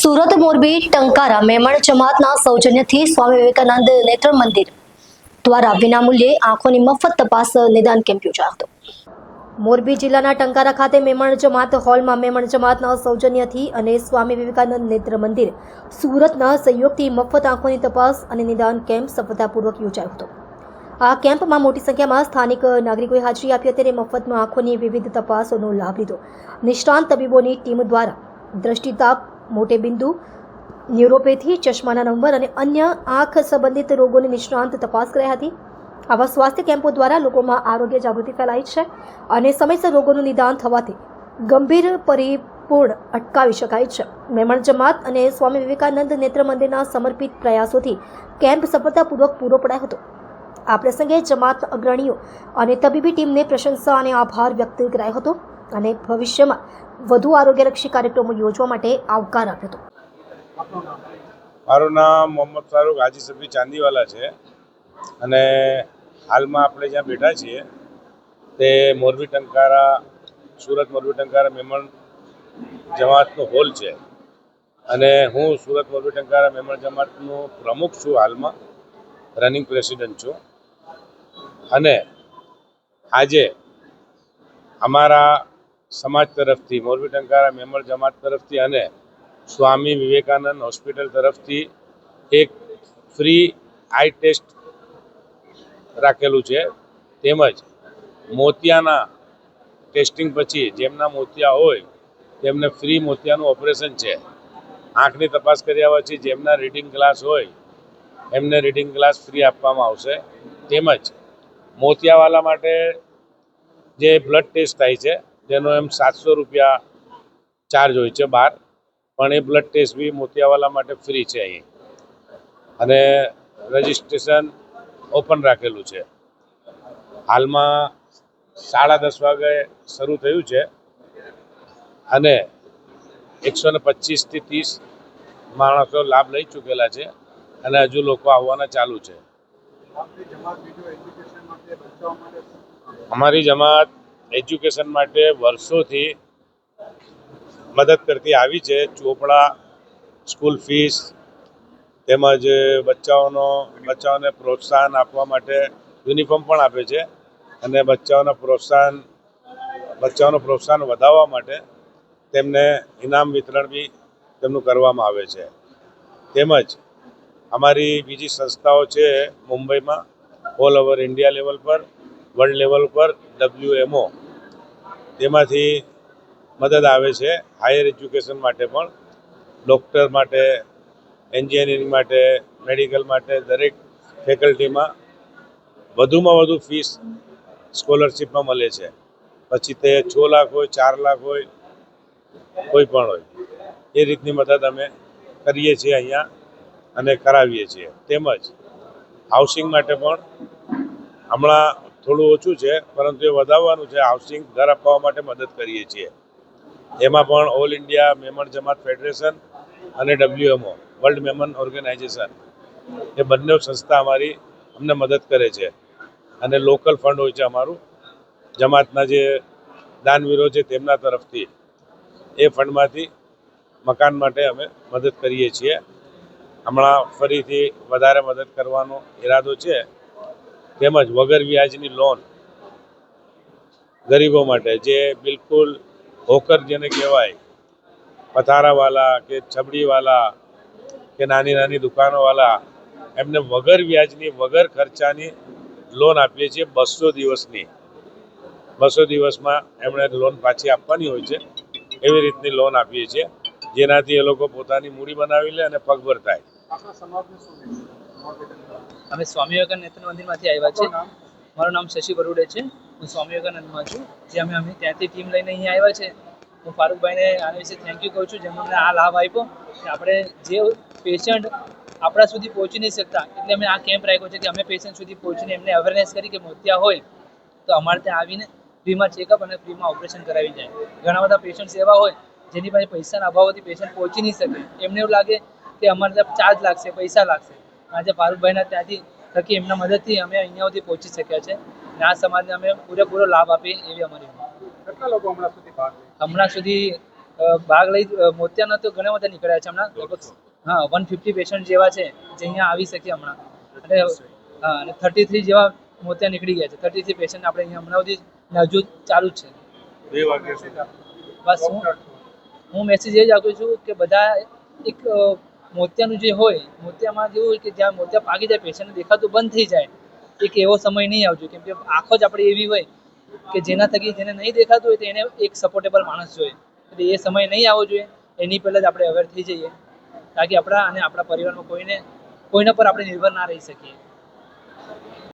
સુરત, મોરબી, ટંકારા, મેમણ, જમાતના સૌજન્યથી સ્વામી વિવેકાનંદ નેત્ર મંદિર દ્વારા વિનામૂલ્યે આંખોની મફત તપાસ નિદાન કેમ્પ યોજાયો હતો. મોરબી જિલ્લાના ટંકારા ખાતે મેમણ જમાત હોલમાં મેમણ જમાતના સૌજન્યથી અને સ્વામી વિવેકાનંદ નેત્ર મંદિર સુરતના સહયોગથી મફત આંખોની તપાસ અને નિદાન કેમ્પ સફળતાપૂર્વક યોજાયો હતો. આ કેમ્પમાં મોટી સંખ્યામાં સ્થાનિક નાગરિકોએ હાજરી આપી હતી અને મફતમાં આંખોની વિવિધ તપાસોનો લાભ લીધો. નિષ્ણાંત તબીબોની ટીમ દ્વારા દ્રષ્ટિતાપ મોટે બિંદુ, ન્યુરોપેથી, ચશ્માના નંબર અને અન્ય આંખ સંબંધિત રોગોની નિષ્ણાંત તપાસ કરાઈ હતી. આવા સ્વાસ્થ્ય કેમ્પો દ્વારા લોકોમાં આરોગ્ય જાગૃતિ ફેલાઈ છે અને સમયસર રોગોનું નિદાન થવાથી ગંભીર પરિપૂર્ણ અટકાવી શકાય છે. મેમણ જમાત અને સ્વામી વિવેકાનંદ નેત્ર મંદિરના સમર્પિત પ્રયાસોથી કેમ્પ સફળતાપૂર્વક પૂરો પડાયો હતો. આ પ્રસંગે જમાત અગ્રણીઓ અને તબીબી ટીમને પ્રશંસા અને આભાર વ્યક્ત કરાયો હતો અને ભવિષ્યમાં વધુ આરોગ્યલક્ષી કાર્યક્રમો યોજવા માટે આવકાર આપ્યો હતો. મારું નામ મોહમ્મદ ફારૂક હાજી સફી ચાંદીવાલા છે. અને હાલમાં આપણે જ્યાં બેઠા છીએ, તે મોરબી ટંકારા, સુરત મોરબી ટંકારા મેમણ જમાતનો હોલ છે. અને હું સુરત મોરબી ટંકારા મેમણ જમાતનો પ્રમુખ છું હાલમાં, રનિંગ પ્રેસિડેન્ટ છું. અને આજે અમારા સમાજ તરફથી, મોરબી ટંકારા મેમણ જમાત તરફથી અને સ્વામી વિવેકાનંદ હોસ્પિટલ તરફથી એક ફ્રી આઈ ટેસ્ટ રાખેલું છે. તેમજ મોતિયાના ટેસ્ટિંગ પછી જેમના મોતિયા હોય, તેમને ફ્રી મોતિયાનું ઓપરેશન છે. આંખની તપાસ કર્યા પછી જેમના રીડિંગ ગ્લાસ હોય, એમને રીડિંગ ગ્લાસ ફ્રી આપવામાં આવશે. તેમજ મોતિયાવાલા માટે જે બ્લડ ટેસ્ટ થાય છે તેનો એમ સાતસો રૂપિયા ચાર્જ હોય છે બહાર. પણ એ બ્લડ ટેસ્ટ બી મોતિયાવાલા માટે ફ્રી છે અહીં. અને રજિસ્ટ્રેશન ઓપન રાખેલું છે. હાલમાં સાડા દસ વાગે શરૂ થયું છે. અને એકસો ને પચીસથી ત્રીસ માણસો લાભ લઈ ચૂકેલા છે અને હજુ લોકો આવવાના ચાલુ છે. અમારી જમાત એજ્યુકેશન માટે વર્ષોથી મદદ કરતી આવી છે. ચોપડા, સ્કૂલ ફીસ, તેમજ બચ્ચાઓનો, બચ્ચાઓને પ્રોત્સાહન આપવા માટે યુનિફોર્મ પણ આપે છે અને બચ્ચાઓના પ્રોત્સાહન, બચ્ચાઓનો પ્રોત્સાહન વધારવા માટે તેમને ઇનામ વિતરણ બી તેમનું કરવામાં આવે છે. તેમજ અમારી બીજી સંસ્થાઓ છે મુંબઈમાં, ઓલ ઓવર ઇન્ડિયા લેવલ પર, વર્લ્ડ લેવલ પર ડબલ્યુએમઓ તેમાંથી મદદ આવે છે હાયર એજ્યુકેશન માટે પણ, ડૉક્ટર માટે, એન્જિનિયરિંગ માટે, મેડિકલ માટે, દરેક ફેકલ્ટીમાં વધુમાં વધુ ફીસ સ્કોલરશીપમાં મળે છે. પછી તે છ લાખ હોય, ચાર લાખ હોય, કોઈ પણ હોય. એ રીતની મદદ અમે કરીએ છીએ અહીંયા અને કરાવીએ છીએ. તેમજ હાઉસિંગ માટે પણ હમણાં થોડું ઓછું છે, પરંતુ એ વધારવાનું છે હાઉસિંગ ઘર અપાવવા માટે મદદ કરીએ છીએ. એમાં પણ all India Memon Jamat federation અને ડબ્લ્યુએમઓ વર્લ્ડ મેમન ઓર્ગેનાઇઝેશન એ બંને સંસ્થા અમારી અમને મદદ કરે છે. અને લોકલ ફંડ હોય છે અમારું. જમાતના જે દાનવીરો છે તેમના તરફથી એ ફંડમાંથી મકાન માટે અમે મદદ કરીએ છીએ. હમણાં ફરીથી વધારે મદદ કરવાનો ઈરાદો છે. તેમજ વગર વ્યાજની લોન ગરીબો માટે જે બિલકુલ હોકર જેને કહેવાય, પથારાવાલા કે છબડીવાલા કે નાની નાની દુકાનોવાલા, એમને વગર વ્યાજની, વગર ખર્ચાની લોન આપીએ છીએ બસો દિવસની. બસો દિવસમાં એમણે લોન પાછી આપવાની હોય છે. એવી રીતની લોન આપીએ છીએ, જેનાથી એ લોકો પોતાની મૂડી બનાવી લે અને પગભર થાય. અમે સ્વામી વિવેકાનંદ નેતન મંદિરમાંથી આવ્યા છે મારું નામ શશી બરુડે છે. હું સ્વામી વિવેકાનંદમાં છું. જે અમે અમે ત્યાંથી ટીમ લઈને અહીંયા આવ્યા છે. હું ફારૂકભાઈને આના વિશે થેન્ક યુ કહું છું. જેમણે અમને આ લાભ આપ્યો કે આપણે જે પેશન્ટ આપણા સુધી પહોંચી નહીં શકતા એટલે અમે આ કેમ્પ રાખ્યો છે કે અમે પેશન્ટ સુધી પહોંચીને એમને અવેરનેસ કરી કે મોતિયા હોય તો અમારે ત્યાં આવીને ફ્રીમાં ચેકઅપ અને ફ્રીમાં ઓપરેશન કરાવી જાય. ઘણા બધા પેશન્ટ્સ એવા હોય જેની પાસે પૈસાના અભાવથી પેશન્ટ પહોંચી નહીં શકે. એમને એવું લાગે કે અમારે ત્યાં ચાર્જ લાગશે પૈસા લાગશે. આજે ફારૂકભાઈના ત્યાંથી થકી એમના મદદથી અમે અહીંયા સુધી પહોંચી શક્યા છે. અને આ સમાજને અમે પૂરેપૂરો લાભ આપીએ એવી અમારી કેટલા લોકો હમણાં સુધી ભાગ હમણાં સુધી ભાગ લઈ મોતિયાના તો ઘણા બધા નીકળ્યા છે હમણાં. લગભગ હા વન ફિફ્ટી પેશન્ટ જેવા છે જે અહીંયા આવી શકે હમણાં. અને હા અને થર્ટી થ્રી જેવા મોતિયા નીકળી ગયા છે. થર્ટી થ્રી પેશન્ટ આપણે અહીંયા હમણાં સુધી હજુ ચાલુ જ છે. બે વાગ્યા સુધી. બસ હું હું મેસેજ એ જ આપું છું કે બધા એક મોતિયાનું જે હોય, મોતિયામાં જેવું હોય કે જ્યાં મોતિયા પાકી જાય, પેશન્ટને દેખાતું બંધ થઈ જાય, એક એવો સમય નહીં આવજો. કેમ કે આંખો જ આપણી એવી હોય કે જેના થકી જેને નહીં દેખાતું હોય તો એને એક સપોર્ટેબલ માણસ જોઈએ. એટલે એ સમય નહીં આવવો જોઈએ, એની પહેલાં જ આપણે અવેર થઈ જઈએ, તાકી આપણા અને આપણા પરિવારમાં કોઈને, કોઈના પર આપણે નિર્ભર ના રહી શકીએ.